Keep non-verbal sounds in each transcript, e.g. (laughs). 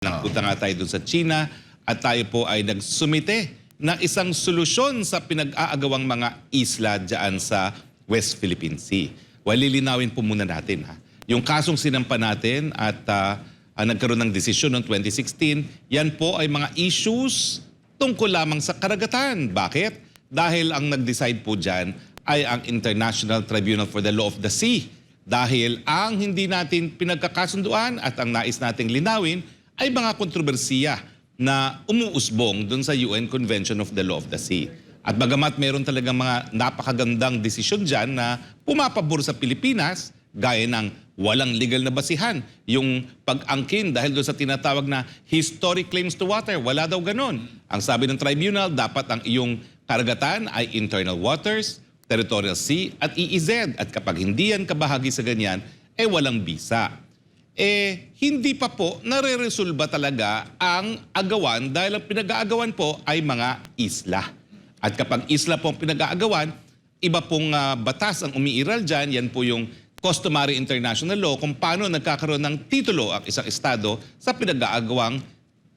Nagpunta nga tayo sa China at tayo po ay nagsumite ng isang solusyon sa pinag-aagawang mga isla dyan sa West Philippine Sea. Well, lilinawin po muna natin ha. Yung kasong sinampa natin at ah, ah, nagkaroon ng desisyon noong 2016, yan po ay mga issues tungkol lamang sa karagatan. Bakit? Dahil ang nag-decide po dyan ay ang International Tribunal for the Law of the Sea. Dahil ang hindi natin pinagkakasunduan at ang nais nating linawin ay mga kontrobersiya na umuusbong dun sa UN Convention of the Law of the Sea. At bagamat meron talagang mga napakagandang desisyon dyan na pumapabor sa Pilipinas, gaya ng walang legal na basihan, yung pag-angkin dahil doon sa tinatawag na historic claims to water, wala daw ganon. Ang sabi ng tribunal, dapat ang iyong karagatan ay internal waters, territorial sea at EEZ. At kapag hindi yan kabahagi sa ganyan, eh walang bisa eh hindi pa po nare-resolba talaga ang agawan dahil ang pinag-aagawan po ay mga isla. At kapag isla po ang pinag-aagawan, iba pong ah, batas ang umiiral dyan, yan po yung customary international law kung paano nagkakaroon ng titulo ang isang estado sa pinag-aagawang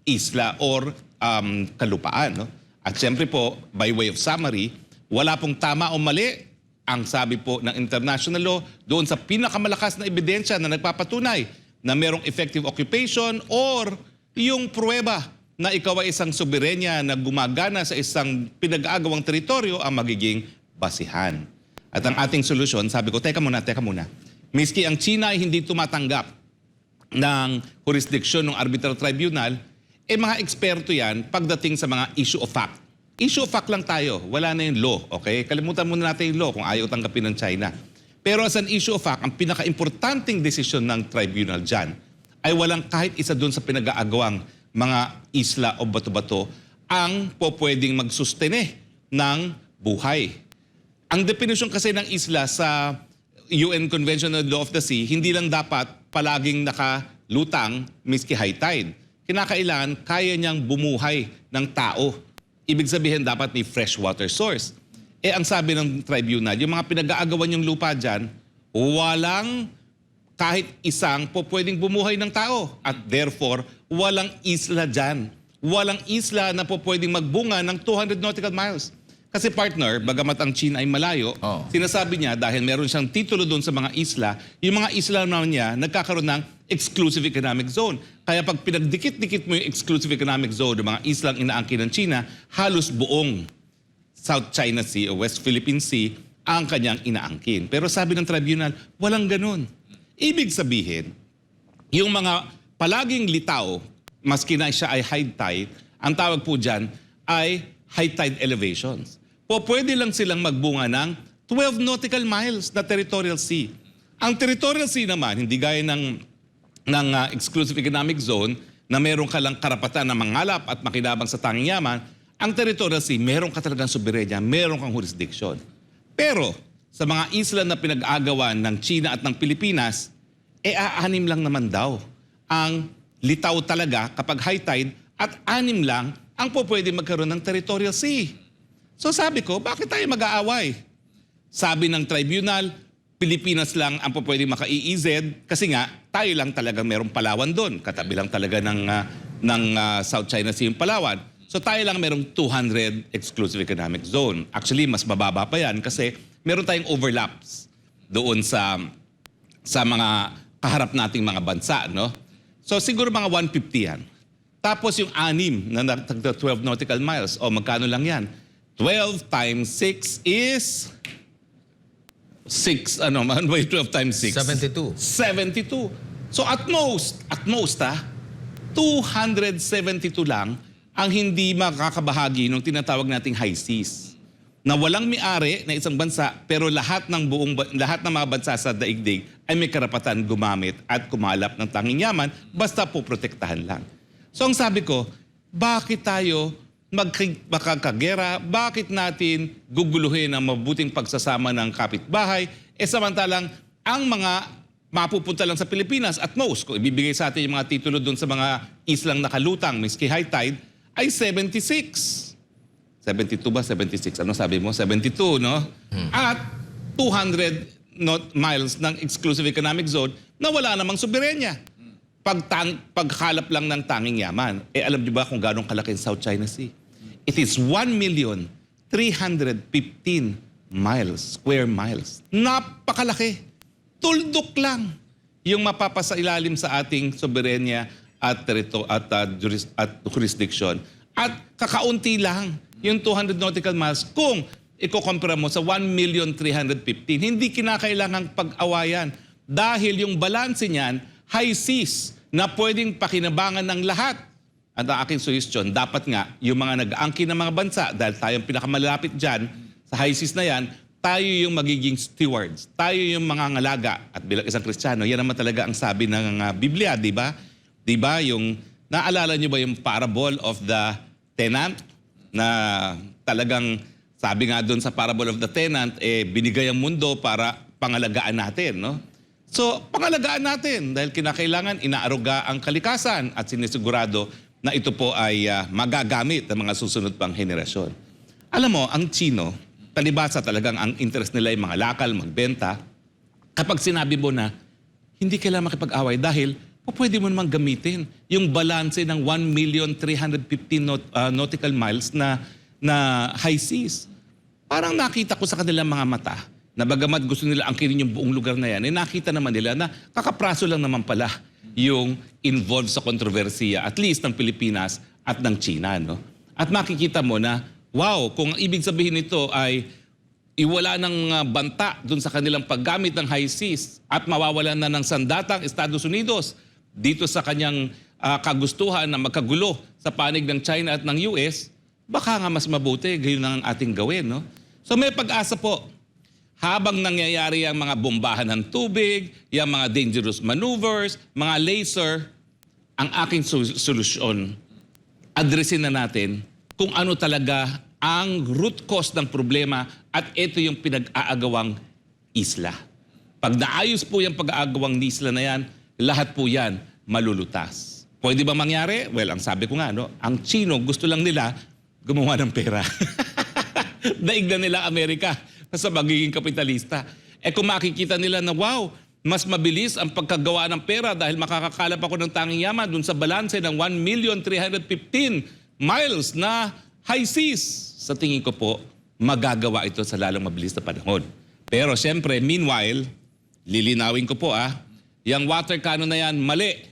isla or um, kalupaan. No? At siyempre po, by way of summary, wala pong tama o mali ang sabi po ng international law doon sa pinakamalakas na ebidensya na nagpapatunay na merong effective occupation or yung pruweba na ikaw ay isang soberenya na gumagana sa isang pinag-aagawang teritoryo ang magiging basihan. At ang ating solusyon, sabi ko, teka muna, teka muna. Miski ang China ay hindi tumatanggap ng jurisdiction ng arbitral tribunal, eh mga eksperto yan pagdating sa mga issue of fact. Issue of fact lang tayo, wala na yung law, okay? Kalimutan muna natin yung law kung ayaw tanggapin ng China. Pero as an issue of fact, ang pinaka-importanting desisyon ng tribunal dyan ay walang kahit isa doon sa pinag-aagawang mga isla o bato-bato ang po pwedeng magsustene ng buhay. Ang definition kasi ng isla sa UN Convention on the Law of the Sea, hindi lang dapat palaging nakalutang miski high tide. Kinakailangan kaya niyang bumuhay ng tao. Ibig sabihin dapat may fresh water source. Eh ang sabi ng tribunal, yung mga pinag-aagawan yung lupa dyan, walang kahit isang po pwedeng bumuhay ng tao. At therefore, walang isla dyan. Walang isla na po pwedeng magbunga ng 200 nautical miles. Kasi partner, bagamat ang China ay malayo, Oo. sinasabi niya dahil meron siyang titulo doon sa mga isla, yung mga isla naman niya nagkakaroon ng exclusive economic zone. Kaya pag pinagdikit-dikit mo yung exclusive economic zone, yung mga islang inaangkin ng China, halos buong South China Sea o West Philippine Sea ang kanyang inaangkin. Pero sabi ng tribunal, walang ganun. Ibig sabihin, yung mga palaging litaw, maski na siya ay high tide, ang tawag po dyan ay high tide elevations. Po pwede lang silang magbunga ng 12 nautical miles na territorial sea. Ang territorial sea naman, hindi gaya ng, ng ah, exclusive economic zone na meron ka lang karapatan na mangalap at makinabang sa tanging yaman, ang territorial sea, meron ka talagang soberenya, meron kang jurisdiction. Pero sa mga isla na pinag-agawan ng China at ng Pilipinas, e aanim lang naman daw ang litaw talaga kapag high tide at anim lang ang po pwede magkaroon ng territorial sea. So sabi ko, bakit tayo mag-aaway? Sabi ng tribunal, Pilipinas lang ang po pwede maka-EEZ kasi nga tayo lang talaga merong Palawan doon. Katabi lang talaga ng, ah, ng ah, South China Sea yung Palawan. So tayo lang merong 200 exclusive economic zone. Actually, mas mababa pa yan kasi meron tayong overlaps doon sa sa mga kaharap nating mga bansa, no? So siguro mga 150 yan. Tapos yung anim na nagtagda 12 nautical miles, o magkano lang yan? 12 times 6 is 6, ano, man (laughs) ba yung 12 times 6? 72. 72. So at most, at most ha, 272 lang ang hindi makakabahagi ng tinatawag nating high seas. Na walang may-ari na isang bansa pero lahat ng buong lahat ng mga bansa sa daigdig ay may karapatan gumamit at kumalap ng tanging yaman basta po protektahan lang. So ang sabi ko, bakit tayo makakagera? Bakit natin guguluhin ang mabuting pagsasama ng kapitbahay? Eh samantalang ang mga mapupunta lang sa Pilipinas at most, kung ibibigay sa atin yung mga titulo doon sa mga islang nakalutang, miski high tide, ay 76. 72 ba? 76. Ano sabi mo? 72, no? At 200 not miles ng exclusive economic zone na wala namang soberenya. pagtang, pagkalap lang ng tanging yaman. Eh alam niyo ba kung gano'ng kalaki ang South China Sea? It is 1 million 315 miles, square miles. Napakalaki. Tuldok lang yung mapapasa ilalim sa ating soberenya at, terito, at, uh, juris, at jurisdiction. At kakaunti lang yung 200 nautical miles kung ikukompara mo sa 1,315,000. Hindi kinakailangang pag-awayan dahil yung balanse niyan, high seas na pwedeng pakinabangan ng lahat. At ang aking suggestion, dapat nga yung mga nag-aangkin ng mga bansa, dahil tayong pinakamalapit dyan, sa high seas na yan, tayo yung magiging stewards. Tayo yung mga ngalaga. At bilang isang Kristiyano, yan naman talaga ang sabi ng uh, Biblia, di ba? Di ba yung, naalala niyo ba yung parable of the tenant? Na talagang, sabi nga doon sa parable of the tenant, eh, binigay ang mundo para pangalagaan natin, no? So, pangalagaan natin dahil kinakailangan inaaruga ang kalikasan at sinisigurado na ito po ay ah, magagamit ng mga susunod pang henerasyon. Alam mo, ang Chino, palibasa talagang ang interest nila ay mga lakal, magbenta. Kapag sinabi mo na, hindi kailangan makipag-away dahil o pwede mo namang gamitin yung balanse ng 1,315 naut- ah, nautical miles na, na high seas. Parang nakita ko sa kanilang mga mata na bagamat gusto nila angkinin yung buong lugar na yan, eh nakita naman nila na kakapraso lang naman pala yung involved sa kontrobersiya, at least ng Pilipinas at ng China. No? At makikita mo na, wow, kung ang ibig sabihin nito ay iwala ng uh, banta dun sa kanilang paggamit ng high seas at mawawalan na ng sandatang Estados Unidos dito sa kanyang uh, kagustuhan na magkagulo sa panig ng China at ng US, baka nga mas mabuti, gayon ang ating gawin. No? So may pag-asa po habang nangyayari ang mga bombahan ng tubig, yung mga dangerous maneuvers, mga laser, ang aking sol- solusyon, addressin na natin kung ano talaga ang root cause ng problema at ito yung pinag-aagawang isla. Pag naayos po yung pag-aagawang isla na yan, lahat po yan malulutas. Pwede ba mangyari? Well, ang sabi ko nga, no, ang Chino gusto lang nila gumawa ng pera. (laughs) Daig na nila Amerika (laughs) sa magiging kapitalista. Eh kung makikita nila na wow, mas mabilis ang pagkagawa ng pera dahil makakakalap ako ng tanging yaman dun sa balanse ng 1,315 miles na high seas. Sa tingin ko po, magagawa ito sa lalong mabilis na panahon. Pero siyempre, meanwhile, lilinawin ko po ah, yung water cannon na yan, mali.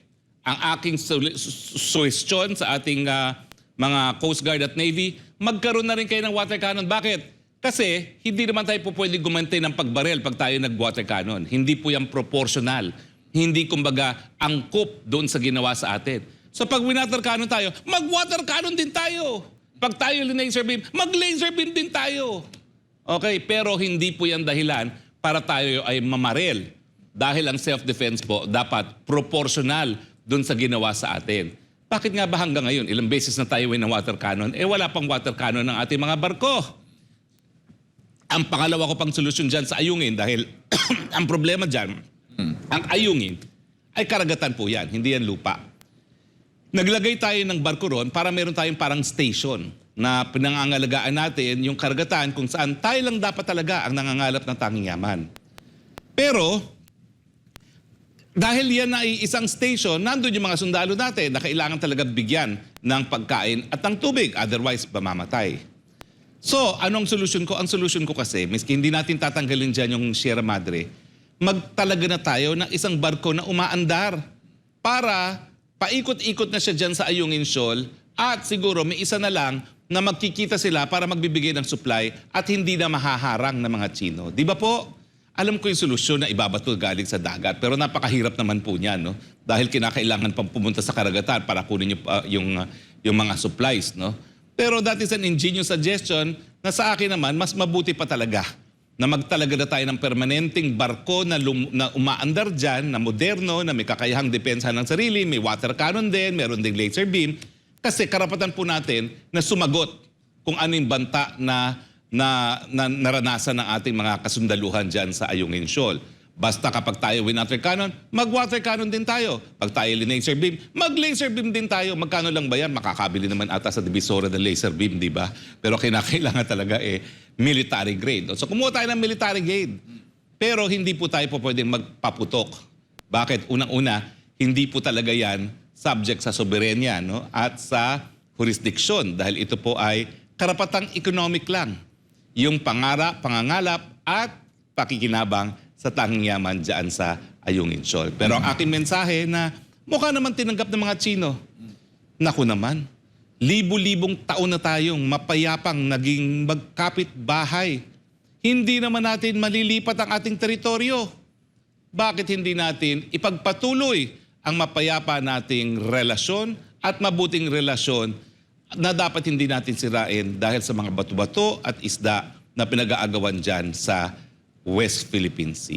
Ang aking su- su- suggestion sa ating ah, mga Coast Guard at Navy, magkaroon na rin kayo ng water cannon. Bakit? Kasi hindi naman tayo po pwede gumantay ng pagbarel pag tayo nag-water cannon. Hindi po yan proportional. Hindi kumbaga angkop doon sa ginawa sa atin. So pag winater cannon tayo, mag-water cannon din tayo. Pag tayo laser beam, mag-laser beam din tayo. Okay, pero hindi po yan dahilan para tayo ay mamarel. Dahil ang self-defense po dapat proportional doon sa ginawa sa atin. Bakit nga ba hanggang ngayon, ilang beses na tayo ng water cannon, eh wala pang water cannon ng ating mga barko. Ang pangalawa ko pang solusyon dyan sa ayungin dahil (clears throat) ang problema dyan, ang ayungin ay karagatan po yan, hindi yan lupa. Naglagay tayo ng barko ron para meron tayong parang station na pinangangalagaan natin yung karagatan kung saan tayo lang dapat talaga ang nangangalap ng tanging yaman. Pero, dahil yan ay isang station, nandun yung mga sundalo natin na kailangan talaga bigyan ng pagkain at ng tubig, otherwise mamamatay. So, anong solusyon ko? Ang solusyon ko kasi, miski hindi natin tatanggalin dyan yung Sierra Madre, magtalaga na tayo ng isang barko na umaandar para paikot-ikot na siya dyan sa Ayungin Shoal at siguro may isa na lang na magkikita sila para magbibigay ng supply at hindi na mahaharang ng mga Chino. Di ba po? Alam ko yung solusyon na ibabato galing sa dagat pero napakahirap naman po niyan no dahil kinakailangan pang pumunta sa karagatan para kunin yung uh, yung, uh, yung mga supplies no. Pero that is an ingenious suggestion na sa akin naman mas mabuti pa talaga na magtalaga na tayo ng permanenteng barko na, lum- na umaandar dyan, na moderno, na may kakayahang depensa ng sarili, may water cannon din, meron ding laser beam. Kasi karapatan po natin na sumagot kung ano yung banta na, na, na naranasan ng ating mga kasundaluhan dyan sa Ayungin Shoal. Basta kapag tayo win-water cannon, mag-water cannon din tayo. Pag tayo laser beam, mag-laser beam din tayo. Magkano lang ba yan? Makakabili naman ata sa Divisoria ng laser beam, di ba? Pero kinakailangan talaga eh military grade. So kumuha tayo ng military grade. Pero hindi po tayo po pwedeng magpaputok. Bakit? Unang-una, hindi po talaga yan subject sa soberenya no? at sa jurisdiction dahil ito po ay karapatang economic lang. Yung pangara, pangangalap at pakikinabang sa tanging yaman dyan sa Ayungin Shoal. Pero ang aking mensahe na mukha naman tinanggap ng mga Chino. Naku naman, libo-libong taon na tayong mapayapang naging magkapit bahay. Hindi naman natin malilipat ang ating teritoryo. Bakit hindi natin ipagpatuloy ang mapayapa nating relasyon at mabuting relasyon na dapat hindi natin sirain dahil sa mga bato-bato at isda na pinag-aagawan dyan sa West Philippine Sea.